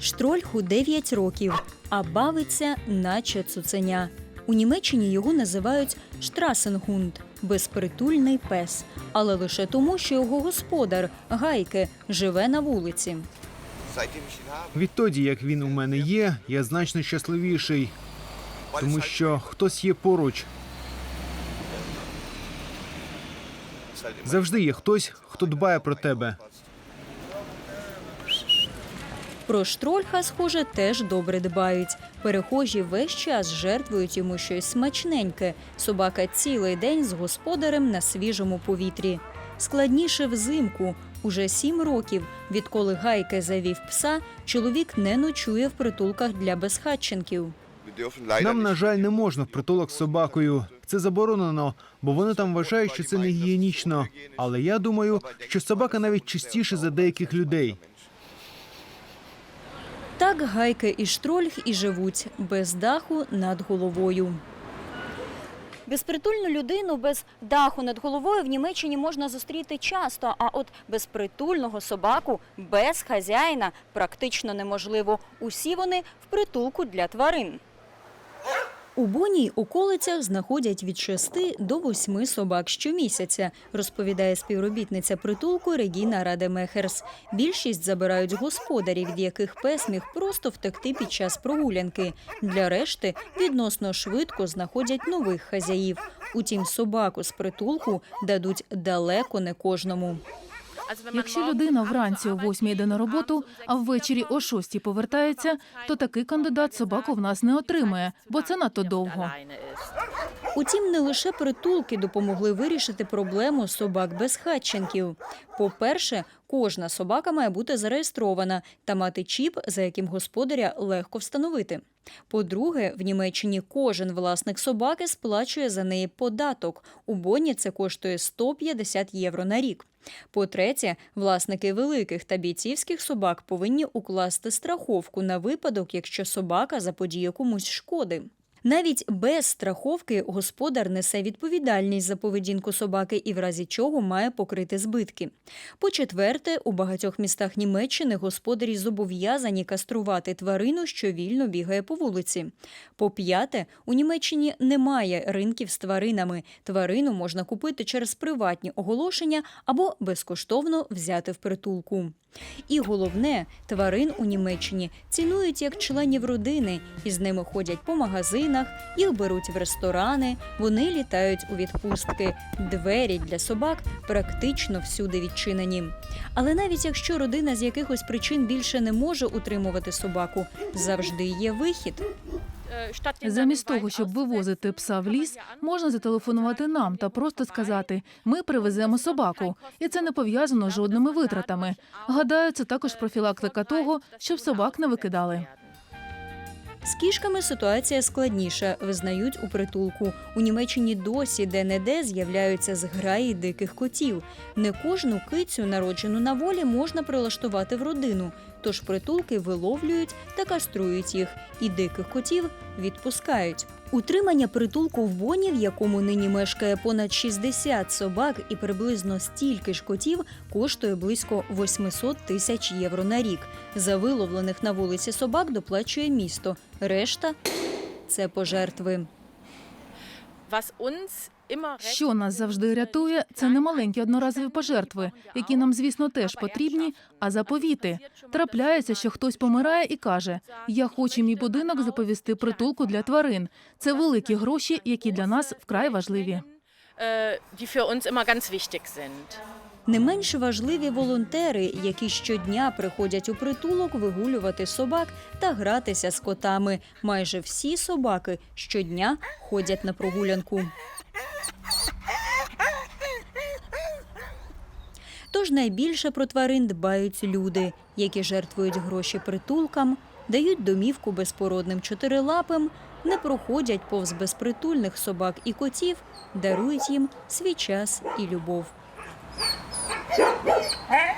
Штрольху 9 років, а бавиться, наче цуценя. У Німеччині його називають штрасенгунд безпритульний пес, але лише тому, що його господар Гайке живе на вулиці. Відтоді, як він у мене є, я значно щасливіший, тому що хтось є поруч. Завжди є хтось, хто дбає про тебе. Про штрольха, схоже, теж добре дбають. Перехожі весь час жертвують йому щось смачненьке. Собака цілий день з господарем на свіжому повітрі. Складніше взимку. Уже сім років, відколи Гайке завів пса, чоловік не ночує в притулках для безхатченків. Нам, на жаль, не можна в притулок з собакою. Це заборонено, бо вони там вважають, що це не гігієнічно. Але я думаю, що собака навіть чистіше за деяких людей. Так гайки і Штрольх і живуть без даху над головою. Безпритульну людину без даху над головою в Німеччині можна зустріти часто. А от безпритульного собаку без хазяїна практично неможливо. Усі вони в притулку для тварин. У Боній околицях знаходять від 6 до 8 собак щомісяця, розповідає співробітниця притулку Регіна Радемехерс. Більшість забирають господарі, від яких пес міг просто втекти під час прогулянки. Для решти відносно швидко знаходять нових хазяїв. Утім, собаку з притулку дадуть далеко не кожному. Якщо людина вранці о восьмій йде на роботу, а ввечері о шостій повертається, то такий кандидат собаку в нас не отримає, бо це надто довго. Утім, не лише притулки допомогли вирішити проблему собак безхатченків. По-перше, кожна собака має бути зареєстрована та мати чіп, за яким господаря легко встановити. По-друге, в Німеччині кожен власник собаки сплачує за неї податок. У Бонні це коштує 150 євро на рік. По-третє, власники великих та бійцівських собак повинні укласти страховку на випадок, якщо собака заподіє комусь шкоди. Навіть без страховки господар несе відповідальність за поведінку собаки і в разі чого має покрити збитки. По-четверте, у багатьох містах Німеччини господарі зобов'язані каструвати тварину, що вільно бігає по вулиці. По-п'яте, у Німеччині немає ринків з тваринами. Тварину можна купити через приватні оголошення або безкоштовно взяти в притулку. І головне, тварин у Німеччині цінують як членів родини, і з ними ходять по магазинах, їх беруть в ресторани, вони літають у відпустки. Двері для собак практично всюди відчинені. Але навіть якщо родина з якихось причин більше не може утримувати собаку, завжди є вихід. Замість того, щоб вивозити пса в ліс, можна зателефонувати нам та просто сказати: ми привеземо собаку, і це не пов'язано з жодними витратами. Гадаю, це також профілактика того, щоб собак не викидали. З кішками ситуація складніша, визнають у притулку. У Німеччині досі де-не-де з'являються зграї диких котів. Не кожну кицю, народжену на волі, можна прилаштувати в родину. Тож притулки виловлюють та каструють їх, і диких котів відпускають. Утримання притулку в Боні, в якому нині мешкає понад 60 собак і приблизно стільки ж котів, коштує близько 800 тисяч євро на рік. За виловлених на вулиці собак доплачує місто. Решта це пожертви. Що нас завжди рятує, це не маленькі одноразові пожертви, які нам, звісно, теж потрібні, а заповіти. Трапляється, що хтось помирає і каже: Я хочу мій будинок заповісти притулку для тварин. Це великі гроші, які для нас вкрай важливі. die für uns immer ganz wichtig. Не менш важливі волонтери, які щодня приходять у притулок вигулювати собак та гратися з котами. Майже всі собаки щодня ходять на прогулянку. Тож найбільше про тварин дбають люди, які жертвують гроші притулкам, дають домівку безпородним чотирилапим, не проходять повз безпритульних собак і котів, дарують їм свій час і любов. Hey!